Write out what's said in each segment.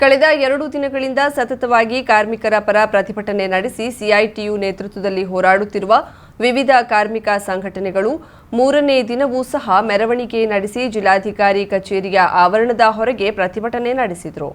ಕಳೆದ ಎರಡು ದಿನಗಳಿಂದ ಸತತವಾಗಿ ಕಾರ್ಮಿಕರ ಪರ ಪ್ರತಿಭಟನೆ ನಡೆಸಿ ಸಿಐಟಿಯು ನೇತೃತ್ವದಲ್ಲಿ ಹೋರಾಡುತ್ತಿರುವ ವಿವಿಧ ಕಾರ್ಮಿಕ ಸಂಘಟನೆಗಳು ಮೂರನೇ ದಿನವೂ ಸಹ ಮೆರವಣಿಗೆ ನಡೆಸಿ ಜಿಲ್ಲಾಧಿಕಾರಿ ಕಚೇರಿಯ ಆವರಣದ ಹೊರಗೆ ಪ್ರತಿಭಟನೆ ನಡೆಸಿದರು.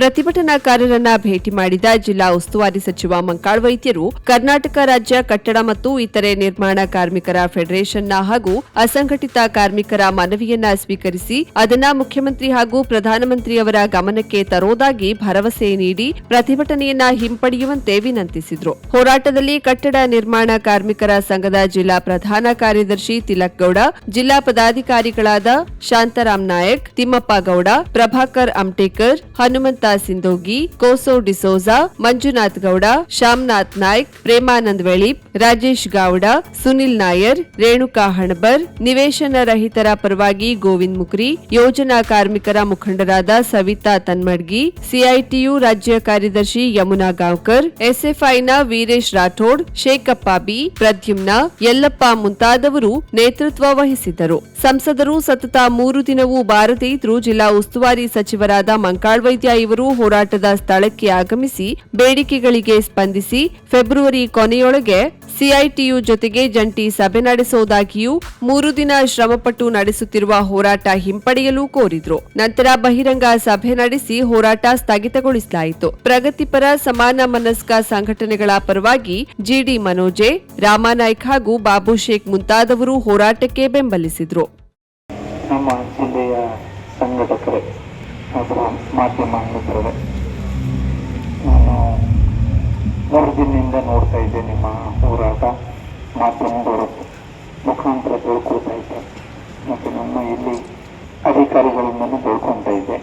ಪ್ರತಿಭಟನಾಕಾರರನ್ನ ಭೇಟಿ ಮಾಡಿದ ಜಿಲ್ಲಾ ಉಸ್ತುವಾರಿ ಸಚಿವ ಮಂಕಾಳ್ ವೈದ್ಯರು ಕರ್ನಾಟಕ ರಾಜ್ಯ, ಕಟ್ಟಡ ಮತ್ತು ಇತರೆ ನಿರ್ಮಾಣ ಕಾರ್ಮಿಕರ ಫೆಡರೇಷನ್ನ ಹಾಗೂ ಅಸಂಘಟಿತ ಕಾರ್ಮಿಕರ ಮನವಿಯನ್ನ ಸ್ವೀಕರಿಸಿ ಅದನ್ನ ಮುಖ್ಯಮಂತ್ರಿ ಹಾಗೂ ಪ್ರಧಾನಮಂತ್ರಿಯವರ ಗಮನಕ್ಕೆ ತರೋದಾಗಿ ಭರವಸೆ ನೀಡಿ ಪ್ರತಿಭಟನೆಯನ್ನ ಹಿಂಪಡೆಯುವಂತೆ ವಿನಂತಿಸಿದರು. ಹೋರಾಟದಲ್ಲಿ ಕಟ್ಟಡ ನಿರ್ಮಾಣ ಕಾರ್ಮಿಕರ ಸಂಘದ ಜಿಲ್ಲಾ ಪ್ರಧಾನ ಕಾರ್ಯದರ್ಶಿ ತಿಲಕ್ ಗೌಡ, ಜಿಲ್ಲಾ ಪದಾಧಿಕಾರಿಗಳಾದ ಶಾಂತಾರಾಮ್ ನಾಯಕ್, ತಿಮ್ಮಪ್ಪ ಗೌಡ, ಪ್ರಭಾಕರ್ ಅಮ್ಟೇಕರ್ ಹನುಮಂತ ಸಿಂದೋಗಿ ಕೋಸೋ ಡಿಸೋಜಾ ಮಂಜುನಾಥ್ ಗೌಡ, ಶ್ಯಾಮ್ನಾಥ್ ನಾಯ್ಕ್, ಪ್ರೇಮಾನಂದ್ ವೆಳೀಪ್, ರಾಜೇಶ್ ಗೌಡ, ಸುನಿಲ್ ನಾಯರ್, ರೇಣುಕಾ ಹಣಬರ್, ನಿವೇಶನ ರಹಿತರ ಪರವಾಗಿ ಗೋವಿಂದ್ ಮುಕ್ರಿ, ಯೋಜನಾ ಕಾರ್ಮಿಕರ ಮುಖಂಡರಾದ ಸವಿತಾ ತನ್ಮಡ್ಗಿ, ಸಿಐಟಿಯು ರಾಜ್ಯ ಕಾರ್ಯದರ್ಶಿ ಯಮುನಾ ಗಾಂವ್ಕರ್, ಎಸ್ಎಫ್ಐನ ವೀರೇಶ್ ರಾಠೋಡ್, ಶೇಖಪ್ಪ ಬಿ, ಪ್ರದ್ಯುಮ್ನ, ಯಲ್ಲಪ್ಪ ಮುಂತಾದವರು ನೇತೃತ್ವ ವಹಿಸಿದ್ದರು. ಸಂಸದರು ಸತತ ಮೂರು ದಿನವೂ ಇದ್ರೂ ಜಿಲ್ಲಾ ಉಸ್ತುವಾರಿ ಸಚಿವರಾದ ಮಂಕಾಳ್ ವೈದ್ಯ ಇವರು ಹೋರಾಟದ ಸ್ಥಳಕ್ಕೆ ಆಗಮಿಸಿ ಬೇಡಿಕೆಗಳಿಗೆ ಸ್ಪಂದಿಸಿ ಫೆಬ್ರವರಿ ಕೊನೆಯೊಳಗೆ ಸಿಐಟಿಯು ಜೊತೆಗೆ ಜಂಟಿ ಸಭೆ ನಡೆಸುವುದಾಗಿಯೂ ಮೂರು ದಿನ ಶ್ರಮಪಟ್ಟು ನಡೆಸುತ್ತಿರುವ ಹೋರಾಟ ಹಿಂಪಡೆಯಲು ಕೋರಿದ್ರು. ನಂತರ ಬಹಿರಂಗ ಸಭೆ ನಡೆಸಿ ಹೋರಾಟ ಸ್ಥಗಿತಗೊಳಿಸಲಾಯಿತು. ಪ್ರಗತಿಪರ ಸಮಾನ ಮನಸ್ಕ ಸಂಘಟನೆಗಳ ಪರವಾಗಿ ಜಿಡಿ ಮನೋಜೆ ರಾಮಾನಾಯ್ಕ ಹಾಗೂ ಬಾಬು ಶೇಖ್ ಮುಂತಾದವರು ಹೋರಾಟಕ್ಕೆ ಬೆಂಬಲಿಸಿದ್ರು. ನಮ್ಮ ಜಿಲ್ಲೆಯ ಸಂಘಟಕರೇ ಅಥವಾ ಮಾಧ್ಯಮ ಮಿತ್ರರೇ ನಾನು ಮೂರು ನೋಡ್ತಾ ಇದ್ದೆ ನಿಮ್ಮ ಹೋರಾಟ. ಮಾಧ್ಯಮದವರ ಮುಖಾಂತರ ತಿಳ್ಕೊಳ್ತಾ ಇದ್ದೆ. ಮತ್ತು ನಮ್ಮ ಇಲ್ಲಿ ಅಧಿಕಾರಿಗಳಿಂದಲೂ ತಿಳ್ಕೊತಾ ಇದ್ದೆ.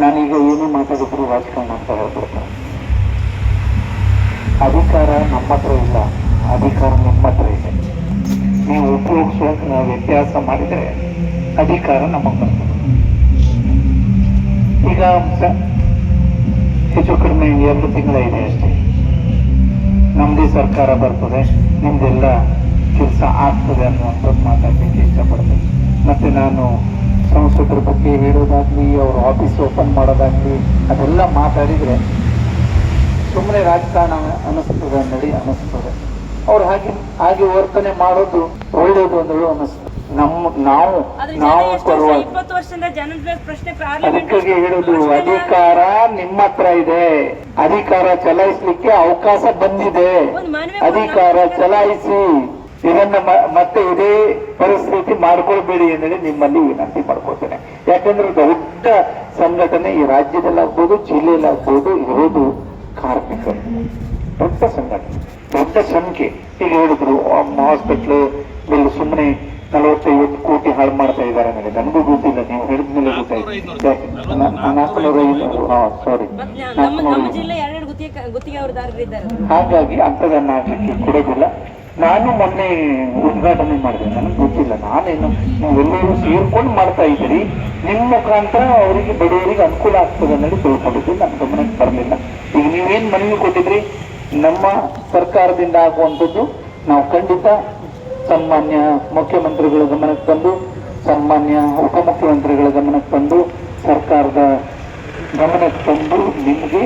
ನಾನೀಗ ಏನೇ ಮಾತಾಡಿದ್ರು ರಾಜಕಾರಣ ಅಂತ ಹೇಳ್ಬಿಡ್ತಾರೆ ಅಧಿಕಾರ ನಮ್ಮ ಹತ್ರ ಇಲ್ಲ. ಅಧಿಕಾರ ನಿಮ್ಮ ಹತ್ರ ಇದೆ. ನೀವು ಉಪಯೋಗಿಸುವಂತ ನಾವು ವ್ಯತ್ಯಾಸ ಮಾಡಿದರೆ ಅಧಿಕಾರ ನಮಗೆ ಬರ್ತದೆ ಈಗ ಹೆಚ್ಚು ಕಡಿಮೆ ಎರಡು ತಿಂಗಳ ಇದೆ ಅಷ್ಟೇ. ನಮ್ಮದೇ ಸರ್ಕಾರ ಬರ್ತದೆ, ನಿಮ್ದೆಲ್ಲ ಕೆಲಸ ಆಗ್ತದೆ ಅನ್ನುವಂಥದ್ದು ಮಾತಾಡಲಿಕ್ಕೆ ಇಷ್ಟಪಡ್ತೀನಿ. ಮತ್ತೆ ನಾನು ಸಂಸದರ ಬಗ್ಗೆ ಹೇಳೋದಾಗಲಿ, ಅವ್ರ ಆಫೀಸ್ ಓಪನ್ ಮಾಡೋದಾಗಲಿ, ಅದೆಲ್ಲ ಮಾತಾಡಿದರೆ ಸುಮ್ಮನೆ ರಾಜಕಾರಣ ಅನಿಸ್ತದೆ ನಡಿ ಅನಿಸ್ತದೆ ಅವ್ರು ಹಾಗೆ ಹಾಗೆ ವರ್ತನೆ ಮಾಡೋದು ಒಳ್ಳೆಯದು ಅನ್ನೋದು ಅನಿಸ್ತದೆ ನಮ್ಮ ನಾವು ನಾವು ಕೊಡುವ ಎಷ್ಟು ವರ್ಷ, ಇಪ್ಪತ್ತು ವರ್ಷದಿಂದ ಜನದ ಪ್ರಶ್ನೆ ಅದಕ್ಕಾಗಿ ಹೇಳುದು ಅಧಿಕಾರ ನಿಮ್ಮ ಹತ್ರ ಇದೆ. ಅಧಿಕಾರ ಚಲಾಯಿಸಲಿಕ್ಕೆ ಅವಕಾಶ ಬಂದಿದೆ. ಅಧಿಕಾರ ಚಲಾಯಿಸಿ. ಇದನ್ನ ಮತ್ತೆ ಇದೇ ಪರಿಸ್ಥಿತಿ ಮಾಡ್ಕೊಳ್ಬೇಡಿ ಹೇಳಿ ನಿಮ್ಮಲ್ಲಿ ವಿನಂತಿ ಮಾಡ್ಕೊಳ್ತೇನೆ. ಯಾಕಂದ್ರೆ ದೊಡ್ಡ ಸಂಘಟನೆ ಈ ರಾಜ್ಯದಲ್ಲಾಗ್ಬೋದು ಜಿಲ್ಲೆಯಲ್ಲಾಗ್ಬೋದು ಇರೋದು ಕಾರ್ಮಿಕರು. ದೊಡ್ಡ ಸಂಘಟನೆ ದೊಡ್ಡ ಸಂಖ್ಯೆ. ಈಗ ಹೇಳಿದ್ರು ಹಾಸ್ಪಿಟ್ಲ್ ಸುಮ್ಮನೆ ನಲವತ್ತೈವತ್ತು ಕೋಟಿ ಹಾಳು ಮಾಡ್ತಾ ಇದ್ದಾರೆ ನನಗೆ ನನಗೂ ಗೊತ್ತಿಲ್ಲ ನೀವು ಹೇಳಿದ್ಮೇಲೆ ಗೊತ್ತಾಯ್ತು. ನಾಲ್ಕುನೂರ ಐನೂರು ಹಾ ಸಾರಿ ಹಾಗಾಗಿ ಅಂಥದನ್ನ ಆಗ್ಲಿಕ್ಕೆ ಕೊಡೋದಿಲ್ಲ. ನಾನು ಮೊನ್ನೆ ಉದ್ಘಾಟನೆ ಮಾಡಿದೆ. ನನಗೆ ಗೊತ್ತಿಲ್ಲ. ನಾನೇನು ನೀವೆಲ್ಲರೂ ಸೇರ್ಕೊಂಡು ಮಾಡ್ತಾ ಇದ್ದೀರಿ. ನಿಮ್ಮ ಮುಖಾಂತರ ಅವರಿಗೆ ಬಡವರಿಗೆ ಅನುಕೂಲ ಆಗ್ತದೆ ಅನ್ನೋದು ತಿಳ್ಕೊಂಡಿದ್ದು. ನನ್ನ ಗಮನಕ್ಕೆ ಬರಲಿಲ್ಲ. ಈಗ ನೀವೇನ್ ಮನವಿ ಕೊಟ್ಟಿದ್ರಿ? ನಮ್ಮ ಸರ್ಕಾರದಿಂದ ಆಗುವಂಥದ್ದು ನಾವು ಖಂಡಿತ ಸನ್ಮಾನ್ಯ ಮುಖ್ಯಮಂತ್ರಿಗಳ ಗಮನಕ್ಕೆ ತಂದು, ಸನ್ಮಾನ್ಯ ಉಪಮುಖ್ಯಮಂತ್ರಿಗಳ ಗಮನಕ್ಕೆ ತಂದು, ಸರ್ಕಾರದ ಗಮನಕ್ಕೆ ತಂದು ನಿಮಗೆ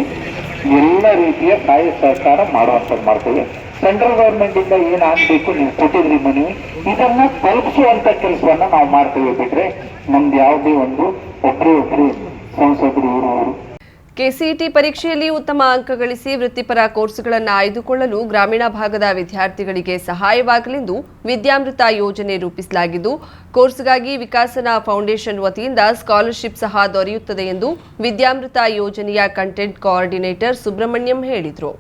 ಎಲ್ಲ ರೀತಿಯ ಸಹಾಯ ಸಹಕಾರ ಮಾಡುವಂಥದ್ದು ಮಾಡ್ತೇವೆ. ಸೆಂಟ್ರಲ್ ಗೌರ್ಮೆಂಟಿಂದ ಇಂದ ಏನ್ ಆಗ್ಬೇಕು ನೀವು ಕೊಟ್ಟಿದ್ರಿ ಮನವಿ, ಇದನ್ನು ತಲುಪಿಸುವಂತ ಕೆಲಸವನ್ನು ನಾವು ಮಾಡ್ತೇವೆ ಬಿಟ್ಟರೆ ನಮ್ದು ಯಾವುದೇ ಒಂದು ಒಬ್ಬರೇ ಒಬ್ಬರು ಸಂಸದರು ಇವರು ಕೆಸಿಇಟಿ ಪರೀಕ್ಷೆಯಲ್ಲಿ ಉತ್ತಮ ಅಂಕ ಗಳಿಸಿ ವೃತ್ತಿಪರ ಕೋರ್ಸ್ಗಳನ್ನು ಆಯ್ದುಕೊಳ್ಳಲು ಗ್ರಾಮೀಣ ಭಾಗದ ವಿದ್ಯಾರ್ಥಿಗಳಿಗೆ ಸಹಾಯವಾಗಲೆಂದು ವಿದ್ಯಾಮೃತ ಯೋಜನೆ ರೂಪಿಸಲಾಗಿದ್ದು, ಕೋರ್ಸ್ಗಾಗಿ ವಿಕಾಸನ ಫೌಂಡೇಶನ್ ವತಿಯಿಂದ ಸ್ಕಾಲರ್ಶಿಪ್ ಸಹ ದೊರೆಯುತ್ತದೆ ಎಂದು ವಿದ್ಯಾಮೃತ ಯೋಜನೆಯ ಕಂಟೆಂಟ್ ಕೋಆರ್ಡಿನೇಟರ್ ಸುಬ್ರಹ್ಮಣ್ಯಂ ಹೇಳಿದರು.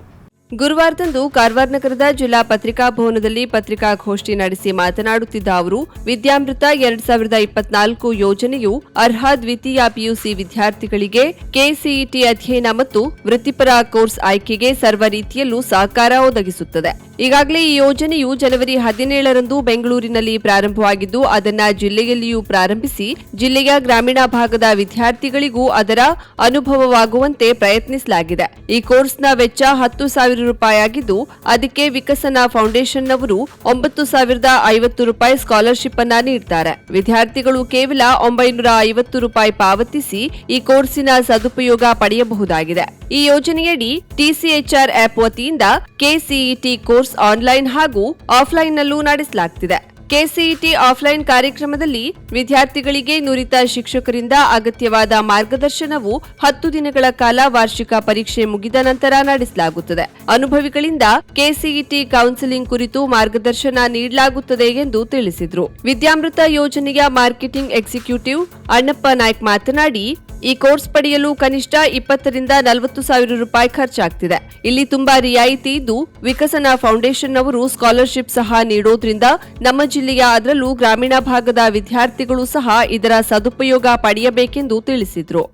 ಗುರುವಾರದಂದು ಕಾರವಾರ ನಗರದ ಜಿಲ್ಲಾ ಪತ್ರಿಕಾ ಭವನದಲ್ಲಿ ಪತ್ರಿಕಾಗೋಷ್ಠಿ ನಡೆಸಿ ಮಾತನಾಡುತ್ತಿದ್ದ ಅವರು, ವಿದ್ಯಾಮೃತ ಎರಡ್ ಸಾವಿರದ ಇಪ್ಪತ್ನಾಲ್ಕು ಯೋಜನೆಯು ಅರ್ಹ ದ್ವಿತೀಯ ಪಿಯುಸಿ ವಿದ್ಯಾರ್ಥಿಗಳಿಗೆ ಕೆಸಿಇಟಿ ಅಧ್ಯಯನ ಮತ್ತು ವೃತ್ತಿಪರ ಕೋರ್ಸ್ ಆಯ್ಕೆಗೆ ಸರ್ವ ರೀತಿಯಲ್ಲೂ ಸಹಕಾರ ಒದಗಿಸುತ್ತದೆ. ಈಗಾಗಲೇ ಈ ಯೋಜನೆಯು ಜನವರಿ ಹದಿನೇಳರಂದು ಬೆಂಗಳೂರಿನಲ್ಲಿ ಪ್ರಾರಂಭವಾಗಿದ್ದು, ಅದನ್ನ ಜಿಲ್ಲೆಯಲ್ಲಿಯೂ ಪ್ರಾರಂಭಿಸಿ ಜಿಲ್ಲೆಯ ಗ್ರಾಮೀಣ ಭಾಗದ ವಿದ್ಯಾರ್ಥಿಗಳಿಗೂ ಅದರ ಅನುಭವವಾಗುವಂತೆ ಪ್ರಯತ್ನಿಸಲಾಗಿದೆ. ಈ ಕೋರ್ಸ್ನ ವೆಚ್ಚ ಹತ್ತು ಸಾವಿರ ಸಾವಿರ ರೂಪಾಯಿ ಆಗಿದ್ದು ಅದಕ್ಕೆ ವಿಕಸನ ಫೌಂಡೇಶನ್ನವರು ಒಂಬತ್ತು ಸಾವಿರದ ಐವತ್ತು ರೂಪಾಯಿ ಸ್ಕಾಲರ್ಶಿಪ್ ಅನ್ನ ನೀಡ್ತಾರೆ. ವಿದ್ಯಾರ್ಥಿಗಳು ಕೇವಲ ಒಂಬೈನೂರ ಐವತ್ತು ರೂಪಾಯಿ ಪಾವತಿಸಿ ಈ ಕೋರ್ಸಿನ ಸದುಪಯೋಗ ಪಡೆಯಬಹುದಾಗಿದೆ. ಈ ಯೋಜನೆಯಡಿ ಟಿಸಿಎಚ್ಆರ್ ಆಪ್ ವತಿಯಿಂದ ಕೆಸಿಇಟಿ ಕೋರ್ಸ್ ಆನ್ಲೈನ್ ಹಾಗೂ ಆಫ್ಲೈನ್ನಲ್ಲೂ ನಡೆಸಲಾಗುತ್ತಿದೆ ಕೆಸಿಇಟಿ ಆಫ್ಲೈನ್ ಕಾರ್ಯಕ್ರಮದಲ್ಲಿ ವಿದ್ಯಾರ್ಥಿಗಳಿಗೆ ನುರಿತ ಶಿಕ್ಷಕರಿಂದ ಅಗತ್ಯವಾದ ಮಾರ್ಗದರ್ಶನವು ಹತ್ತು ದಿನಗಳ ಕಾಲ ವಾರ್ಷಿಕ ಪರೀಕ್ಷೆ ಮುಗಿದ ನಂತರ ನಡೆಸಲಾಗುತ್ತದೆ. ಅನುಭವಿಗಳಿಂದ ಕೆಸಿಇಟಿ ಕೌನ್ಸಿಲಿಂಗ್ ಕುರಿತು ಮಾರ್ಗದರ್ಶನ ನೀಡಲಾಗುತ್ತದೆ ಎಂದು ತಿಳಿಸಿದರು. ವಿದ್ಯಾಮೃತ ಯೋಜನೆಯ ಮಾರ್ಕೆಟಿಂಗ್ ಎಕ್ಸಿಕ್ಯೂಟಿವ್ ಅಣ್ಣಪ್ಪ ನಾಯ್ಕ್ ಮಾತನಾಡಿ ಈ ಕೋರ್ಸ್ ಪಡೆಯಲು ಕನಿಷ್ಠ ಇಪ್ಪತ್ತರಿಂದ ನಲವತ್ತು ಸಾವಿರ ರೂಪಾಯಿ ಖರ್ಚಾಗ್ತಿದೆ. ಇಲ್ಲಿ ತುಂಬಾ ರಿಯಾಯಿತಿ ಇದ್ದು, ವಿಕಸನ ಫೌಂಡೇಶನ್ ಅವರು ಸ್ಕಾಲರ್ಶಿಪ್ ಸಹ ನೀಡೋದ್ರಿಂದ ನಮ್ಮ ಜಿಲ್ಲೆಯ ಅದರಲ್ಲೂ ಗ್ರಾಮೀಣ ಭಾಗದ ವಿದ್ಯಾರ್ಥಿಗಳು ಸಹ ಇದರ ಸದುಪಯೋಗ ಪಡೆಯಬೇಕೆಂದು ತಿಳಿಸಿದರು.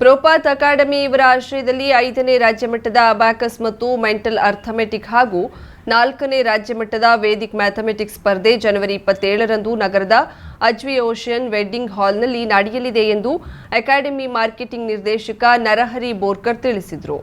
ಪ್ರೋಪಾತ್ ಅಕಾಡೆಮಿ ಇವರ ಆಶ್ರಯದಲ್ಲಿ ಐದನೇ ರಾಜ್ಯ ಮಟ್ಟದ ಅಬ್ಯಾಕಸ್ ಮತ್ತು ಮೆಂಟಲ್ ಅರ್ಥಮೆಟಿಕ್ ಹಾಗೂ ನಾಲ್ಕನೇ ರಾಜ್ಯ ಮಟ್ಟದ ವೇದಿಕ್ ಮ್ಯಾಥಮೆಟಿಕ್ಸ್ ಸ್ಪರ್ಧೆ ಜನವರಿ ಇಪ್ಪತ್ತೇಳರಂದು ನಗರದ ಅಜ್ವಿ ಓಷಿಯನ್ ವೆಡ್ಡಿಂಗ್ ಹಾಲ್ನಲ್ಲಿ ನಡೆಯಲಿದೆ ಎಂದು ಅಕಾಡೆಮಿ ಮಾರ್ಕೆಟಿಂಗ್ ನಿರ್ದೇಶಕ ನರಹರಿ ಬೋರ್ಕರ್ ತಿಳಿಸಿದರು.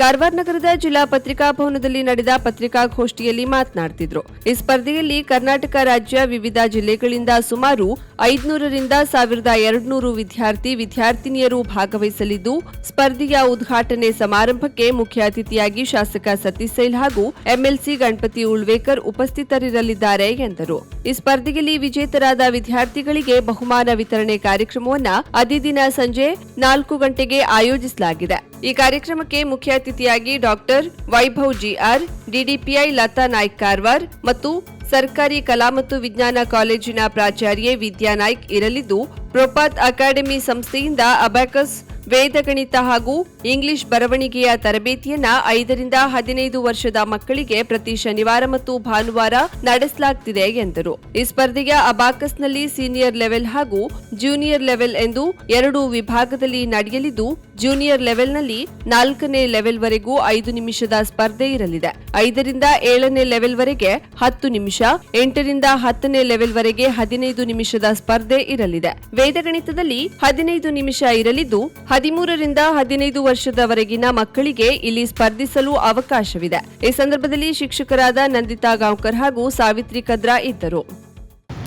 ಕಾರವಾರ ನಗರದ ಜಿಲ್ಲಾ ಪತ್ರಿಕಾ ಭವನದಲ್ಲಿ ನಡೆದ ಪತ್ರಿಕಾಗೋಷ್ಠಿಯಲ್ಲಿ ಮಾತನಾಡ್ತಿದ್ರು. ಈ ಸ್ಪರ್ಧೆಯಲ್ಲಿ ಕರ್ನಾಟಕ ರಾಜ್ಯ ವಿವಿಧ ಜಿಲ್ಲೆಗಳಿಂದ ಸುಮಾರು ಐದುನೂರರಿಂದ ಸಾವಿರದ ಎರಡುನೂರು ವಿದ್ಯಾರ್ಥಿ ವಿದ್ಯಾರ್ಥಿನಿಯರು ಭಾಗವಹಿಸಲಿದ್ದು, ಸ್ಪರ್ಧೆಯ ಉದ್ಘಾಟನೆ ಸಮಾರಂಭಕ್ಕೆ ಮುಖ್ಯ ಅತಿಥಿಯಾಗಿ ಶಾಸಕ ಸತೀಶ್ ಸೈಲ್ ಹಾಗೂ ಎಂಎಲ್ಸಿ ಗಣಪತಿ ಉಳ್ವೇಕರ್ ಉಪಸ್ಥಿತರಿರಲಿದ್ದಾರೆ ಎಂದರು. ಈ ಸ್ಪರ್ಧೆಯಲ್ಲಿ ವಿಜೇತರಾದ ವಿದ್ಯಾರ್ಥಿಗಳಿಗೆ ಬಹುಮಾನ ವಿತರಣೆ ಕಾರ್ಯಕ್ರಮವನ್ನು ಅದೇ ದಿನ ಸಂಜೆ ನಾಲ್ಕು ಗಂಟೆಗೆ ಆಯೋಜಿಸಲಾಗಿದೆ. ಈ ಕಾರ್ಯಕ್ರಮಕ್ಕೆ ಮುಖ್ಯ ಅತಿಥಿಯಾಗಿ doctor Vaibhav GR, DDPI Lata Naik Karwar ಮತ್ತು ಸರ್ಕಾರಿ ಕಲಾ ಮತ್ತು ವಿಜ್ಞಾನ ಕಾಲೇಜಿನ ಪ್ರಾಚಾರ್ಯೆ ವಿದ್ಯಾನಾಯ್ಕ್ ಇರಲಿದ್ದು, ಪ್ರೊಪಾತ್ ಅಕಾಡೆಮಿ ಸಂಸ್ಥೆಯಿಂದ ಅಬ್ಯಾಕಸ್ ವೇದಗಣಿತ ಹಾಗೂ ಇಂಗ್ಲಿಷ್ ಬರವಣಿಗೆಯ ತರಬೇತಿಯನ್ನ ಐದರಿಂದ ಹದಿನೈದು ವರ್ಷದ ಮಕ್ಕಳಿಗೆ ಪ್ರತಿ ಶನಿವಾರ ಮತ್ತು ಭಾನುವಾರ ನಡೆಸಲಾಗುತ್ತಿದೆ ಎಂದರು. ಈ ಸ್ಪರ್ಧೆಯ ಅಬಾಕಸ್ನಲ್ಲಿ ಸೀನಿಯರ್ ಲೆವೆಲ್ ಹಾಗೂ ಜೂನಿಯರ್ ಲೆವೆಲ್ ಎಂದು ಎರಡು ವಿಭಾಗದಲ್ಲಿ ನಡೆಯಲಿದ್ದು ಜೂನಿಯರ್ ಲೆವೆಲ್ನಲ್ಲಿ ನಾಲ್ಕನೇ ಲೆವೆಲ್ವರೆಗೂ ಐದು ನಿಮಿಷದ ಸ್ಪರ್ಧೆ ಇರಲಿದೆ. ಐದರಿಂದ ಏಳನೇ ಲೆವೆಲ್ವರೆಗೆ ಹತ್ತು ನಿಮಿಷ, ಎಂಟರಿಂದ ಹತ್ತನೇ ಲೆವೆಲ್ವರೆಗೆ ಹದಿನೈದು ನಿಮಿಷದ ಸ್ಪರ್ಧೆ ಇರಲಿದೆ. ವೇದಗಣಿತದಲ್ಲಿ ಹದಿನೈದು ನಿಮಿಷ ಇರಲಿದ್ದು, ಹದಿಮೂರರಿಂದ ಹದಿನೈದು ವರ್ಷದವರೆಗಿನ ಮಕ್ಕಳಿಗೆ ಇಲ್ಲಿ ಸ್ಪರ್ಧಿಸಲು ಅವಕಾಶವಿದೆ. ಈ ಸಂದರ್ಭದಲ್ಲಿ ಶಿಕ್ಷಕರಾದ ನಂದಿತಾ ಗಾಂವ್ಕರ್ ಹಾಗೂ ಸಾವಿತ್ರಿ ಕದ್ರಾ ಇದ್ದರು.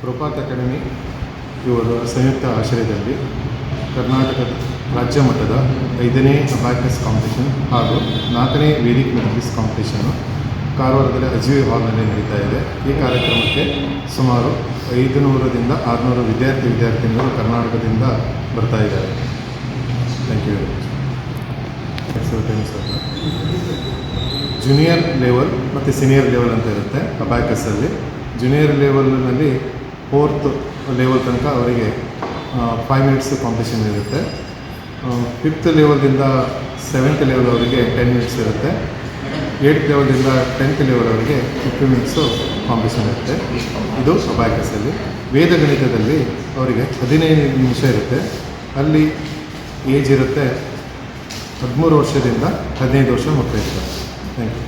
ಪ್ರಪಾತ್ ಅಕಾಡೆಮಿ, ಇವರ ಸಂಯುಕ್ತ ಆಶ್ರಯದಲ್ಲಿ ಕರ್ನಾಟಕದ ರಾಜ್ಯ ಮಟ್ಟದ ಐದನೇ ಅಬ್ಯಾಕಸ್ ಕಾಂಪಿಟೇಷನ್ ಹಾಗೂ ನಾಲ್ಕನೇ ವೇದಿಕ್ ಮೆಥಮೆಟಿಕ್ಸ್ ಕಾಂಪಿಟೇಷನ್ನು ಕಾರವಾರದಲ್ಲಿ ಅಜೀವಿ ಹಾಲ್ನಲ್ಲಿ ನಡೀತಾ ಇದೆ. ಈ ಕಾರ್ಯಕ್ರಮಕ್ಕೆ ಸುಮಾರು ಐದು ನೂರರಿಂದ ಆರುನೂರು ವಿದ್ಯಾರ್ಥಿ ವಿದ್ಯಾರ್ಥಿನಿಗಳು ಕರ್ನಾಟಕದಿಂದ ಬರ್ತಾ ಇದ್ದಾರೆ. Thank you very much junior level ಮತ್ತು ಸೀನಿಯರ್ ಲೆವೆಲ್ ಅಂತ ಇರುತ್ತೆ ಅಬ್ಯಾಕಸಲ್ಲಿ ಜೂನಿಯರ್ ಲೆವೆಲ್ನಲ್ಲಿ ಫೋರ್ತ್ ಲೆವೆಲ್ ತನಕ ಅವರಿಗೆ ಫೈವ್ ಮಿನಿಟ್ಸ್ ಕಾಂಪಿಟೇಷನ್ ಇರುತ್ತೆ. ಫಿಫ್ತ್ ಲೆವೆಲ್ದಿಂದ ಸೆವೆಂತ್ ಲೆವೆಲ್ ಅವರಿಗೆ ಟೆನ್ ಮಿನಿಟ್ಸ್ ಇರುತ್ತೆ. ಏಯ್ಟ್ ಲೆವೆಲ್ದಿಂದ ಟೆಂತ್ ಲೆವೆಲ್ ಅವರಿಗೆ ಫಿಫ್ಟಿ ಮಿನಿಟ್ಸು ಕಾಂಪಿಟೇಷನ್ ಇರುತ್ತೆ. ಇದು ಅಬ್ಯಾಕಸಲ್ಲಿ ವೇದಗಣಿತದಲ್ಲಿ ಅವರಿಗೆ ಹದಿನೈದು ನಿಮಿಷ ಇರುತ್ತೆ. ಅಲ್ಲಿ ಏಜ್ ಇರುತ್ತೆ ಹದಿಮೂರು ವರ್ಷದಿಂದ ಹದಿನೈದು ವರ್ಷ ಮಕ್ಕಳು ಇರ್ತಾರೆ. ಥ್ಯಾಂಕ್ ಯು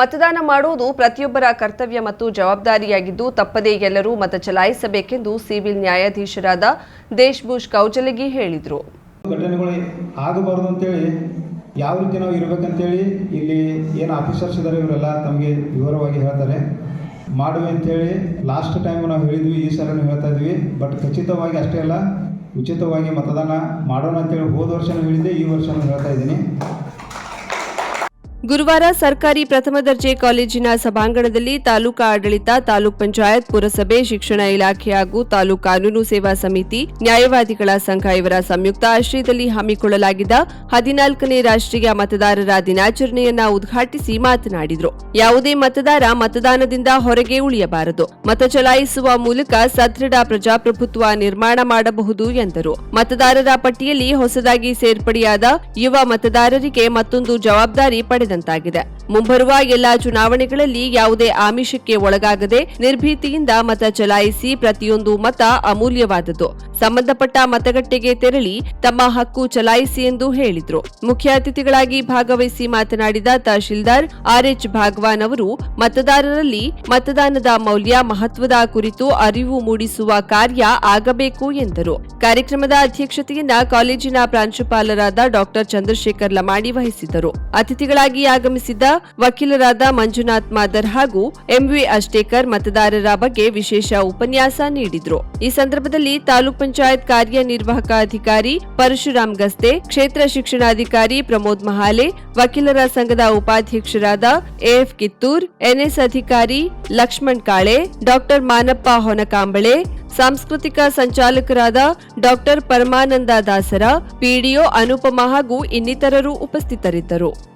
ಮತದಾನ ಮಾಡುವುದು ಪ್ರತಿಯೊಬ್ಬರ ಕರ್ತವ್ಯ ಮತ್ತು ಜವಾಬ್ದಾರಿಯಾಗಿದ್ದು ತಪ್ಪದೇ ಎಲ್ಲರೂ ಮತ ಚಲಾಯಿಸಬೇಕೆಂದು ಸಿವಿಲ್ ನ್ಯಾಯಾಧೀಶರಾದ ದೇಶ್ಭೂಷ್ ಕೌಜಲಗಿ ಹೇಳಿದರು. ಘಟನೆಗಳು ಆಗಬಾರ್ದು ಅಂತೇಳಿ ಯಾವ ರೀತಿ ನಾವು ಇರಬೇಕಂತೇಳಿ ಇಲ್ಲಿ ಏನು ಆಫೀಸರ್ಸ್ ಇದ್ದಾರೆ ಇವರೆಲ್ಲ ತಮಗೆ ವಿವರವಾಗಿ ಹೇಳ್ತಾರೆ. ಮಾಡುವೆ ಅಂತೇಳಿ ಲಾಸ್ಟ್ ಟೈಮ್ ನಾವು ಹೇಳಿದ್ವಿ, ಈ ಸಲನೂ ಹೇಳ್ತಾ ಇದ್ವಿ. ಬಟ್ ಖಚಿತವಾಗಿ ಅಷ್ಟೇ ಅಲ್ಲ, ಉಚಿತವಾಗಿ ಮತದಾನ ಮಾಡೋಣ ಅಂತೇಳಿ ಹೋದ ವರ್ಷನೂ ಹೇಳಿದ್ದೆ, ಈ ವರ್ಷನೂ ಹೇಳ್ತಾ ಇದ್ದೀನಿ. ಗುರುವಾರ ಸರ್ಕಾರಿ ಪ್ರಥಮ ದರ್ಜೆ ಕಾಲೇಜಿನ ಸಭಾಂಗಣದಲ್ಲಿ ತಾಲೂಕಾ ಆಡಳಿತ, ತಾಲೂಕ್ ಪಂಚಾಯತ್, ಪುರಸಭೆ, ಶಿಕ್ಷಣ ಇಲಾಖೆ ಹಾಗೂ ತಾಲೂಕ್ ಕಾನೂನು ಸೇವಾ ಸಮಿತಿ, ನ್ಯಾಯವಾದಿಗಳ ಸಂಘ ಇವರ ಸಂಯುಕ್ತ ಆಶ್ರಯದಲ್ಲಿ ಹಮ್ಮಿಕೊಳ್ಳಲಾಗಿದ್ದ ಹದಿನಾಲ್ಕನೇ ರಾಷ್ಟ್ರೀಯ ಮತದಾರರ ದಿನಾಚರಣೆಯನ್ನ ಉದ್ಘಾಟಿಸಿ ಮಾತನಾಡಿದರು. ಯಾವುದೇ ಮತದಾರ ಮತದಾನದಿಂದ ಹೊರಗೆ ಉಳಿಯಬಾರದು. ಮತ ಚಲಾಯಿಸುವ ಮೂಲಕ ಸದೃಢ ಪ್ರಜಾಪ್ರಭುತ್ವ ನಿರ್ಮಾಣ ಮಾಡಬಹುದು ಎಂದರು. ಮತದಾರರ ಪಟ್ಟಿಯಲ್ಲಿ ಹೊಸದಾಗಿ ಸೇರ್ಪಡೆಯಾದ ಯುವ ಮತದಾರರಿಗೆ ಮತ್ತೊಂದು ಜವಾಬ್ದಾರಿ ಪಡೆದಂತಾಗಿದೆ ಮುಂಬರುವ ಎಲ್ಲಾ ಚುನಾವಣೆಗಳಲ್ಲಿ ಯಾವುದೇ ಆಮಿಷಕ್ಕೆ ಒಳಗಾಗದೆ ನಿರ್ಭೀತಿಯಿಂದ ಮತ ಚಲಾಯಿಸಿ ಪ್ರತಿಯೊಂದು ಮತ ಅಮೂಲ್ಯವಾದದ್ದು. ಸಂಬಂಧಪಟ್ಟ ಮತಗಟ್ಟೆಗೆ ತೆರಳಿ ತಮ್ಮ ಹಕ್ಕು ಚಲಾಯಿಸಿ ಎಂದು ಹೇಳಿದ್ರು. ಮುಖ್ಯ ಅತಿಥಿಗಳಾಗಿ ಭಾಗವಹಿಸಿ ಮಾತನಾಡಿದ ತಹಶೀಲ್ದಾರ್ ಆರ್ಎಚ್ ಭಾಗವಾನ್ ಅವರು, ಮತದಾರರಲ್ಲಿ ಮತದಾನದ ಮೌಲ್ಯ ಮಹತ್ವದ ಕುರಿತು ಅರಿವು ಮೂಡಿಸುವ ಕಾರ್ಯ ಆಗಬೇಕು ಎಂದರು. ಕಾರ್ಯಕ್ರಮದ ಅಧ್ಯಕ್ಷತೆಯನ್ನ ಕಾಲೇಜಿನ ಪ್ರಾಂಶುಪಾಲರಾದ ಡಾಕ್ಟರ್ ಚಂದ್ರಶೇಖರ್ ಲಮಾಣಿ ವಹಿಸಿದ್ದರು. ಅತಿಥಿಗಳಾಗಿ ಆಗಮಿಸಿದ್ದ ವಕೀಲರಾದ ಮಂಜುನಾಥ್ ಮಾದರ್ ಹಾಗೂ ಎಂವಿ ಅಷ್ಟೇಕರ್ ಮತದಾರರ ಬಗ್ಗೆ ವಿಶೇಷ ಉಪನ್ಯಾಸ ನೀಡಿದ್ರು. ಈ ಸಂದರ್ಭದಲ್ಲಿ ತಾಲೂಕ್ ಪಂಚಾಯತ್ ಕಾರ್ಯನಿರ್ವಾಹಕ ಅಧಿಕಾರಿ ಪರಶುರಾಮ್ ಗಸ್ತೆ, ಕ್ಷೇತ್ರ ಶಿಕ್ಷಣಾಧಿಕಾರಿ ಪ್ರಮೋದ್ ಮಹಾಲೆ, ವಕೀಲರ ಸಂಘದ ಉಪಾಧ್ಯಕ್ಷರಾದ ಎಎಫ್ ಕಿತ್ತೂರ್, ಎನ್ಎಸ್ ಅಧಿಕಾರಿ ಲಕ್ಷ್ಮಣ್ ಕಾಳೆ, ಡಾಕ್ಟರ್ ಮಾನಪ್ಪ ಹೊನಕಾಂಬಳೆ, ಸಾಂಸ್ಕೃತಿಕ ಸಂಚಾಲಕರಾದ ಡಾಕ್ಟರ್ ಪರಮಾನಂದ ದಾಸರ, ಪಿಡಿಒ ಅನುಪಮ ಹಾಗೂ ಇನ್ನಿತರರು ಉಪಸ್ಥಿತರಿದ್ದರು.